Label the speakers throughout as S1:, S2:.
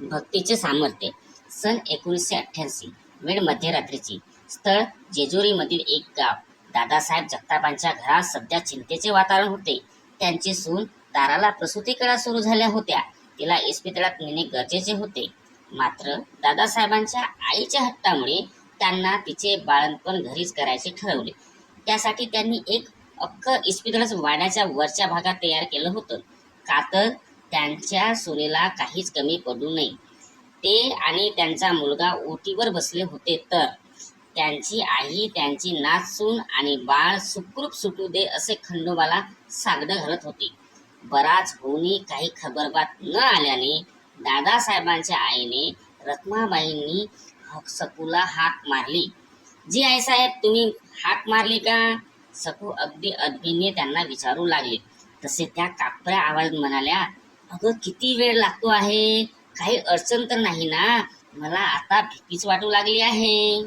S1: भक्तीचे सामर्थ्य. सन एकोणीसशे अठ्ठ्याऐंशी वेळ मध्यरात्रीची. स्थळ जेजुरीमधील एक गाव. दादासाहेब जगतापांच्या घरात सध्या चिंतेचे वातावरण होते. त्यांची सून ताराला प्रसूती कळा सुरू झाल्या होत्या. तिला इस्पितळात नेणे गरजेचे होते. मात्र दादासाहेबांच्या आईच्या हट्टामुळे त्यांना तिचे बाळणपण घरीच करायचे ठरवले. त्यासाठी त्यांनी एक अक्क इस्पितळच वाड्याच्या वरच्या भागात तयार केलं होतं. का तर त्यांच्या सुनेला काहीच कमी पडू नये. ते आणि त्यांचा मुलगा ओटीवर बसले होते तर त्यांची आई त्यांची नाचसून आणि बाळ सुखरूप सुटू दे असे खंडोबाला सागडं घालत होती. बराच होऊनही काही खबरबात न आल्याने दादासाहेबांच्या आईने रत्माबाईंनी ह- सकूला हाक मारली. जी आई साहेब तुम्ही हाक मारली का? सकू अगदी अदबीने त्यांना विचारू लागले. तसे त्या कापऱ्या आवाज म्हणाल्या अगं किती वेळ लागतो आहे? काही अडचण तर नाही ना? मला आता भीतीच वाटू लागली आहे.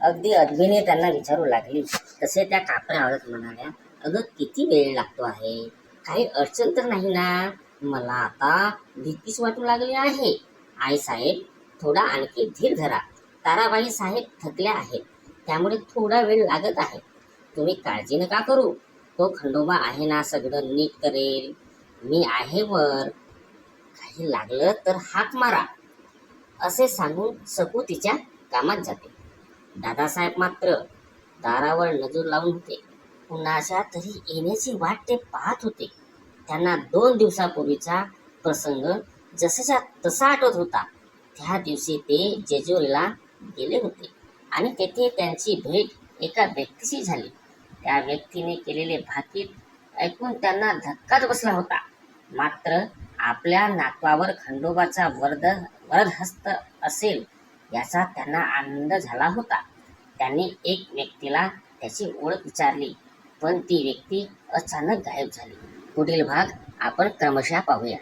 S1: अगदी अदबीने त्यांना विचारू लागली. तसे त्या कापड्या आवडत म्हणाल्या अगं किती वेळ लागतो आहे? काही अडचण तर नाही ना? मला आता भीतीच वाटू लागली आहे. आई साहेब थोडा आणखी धीर धरा. ताराबाई साहेब थकल्या आहेत. त्यामुळे थोडा वेळ लागत आहे. तुम्ही काळजी नका करू. तो खंडोबा आहे ना सगळं नीट करेल. मी आहे वर. काही लागलं तर हाक मारा. असे सांगून सकू तिच्या कामात जाते. दादासाहेब मात्र दारावर नजर लावून होते. कुणाच्या तरी येण्याची वाट ते पाहत होते. त्यांना दोन दिवसापूर्वीचा प्रसंग जसाच्या तसा आठवत होता. त्या दिवशी ते जेजुरीला गेले होते आणि तेथे त्यांची भेट एका व्यक्तीशी झाली. त्या व्यक्तीने केलेले भाकीत ऐकून त्यांना धक्काच बसला होता. मात्र आपल्या नातवावर खंडोबाचा वरद वरदहस्त असेल याचा त्यांना आनंद झाला होता. त्यांनी एक व्यक्तीला त्याची ओळख विचारली पण ती व्यक्ती अचानक गायब झाली. पुढील भाग आपण क्रमशः पाहूया.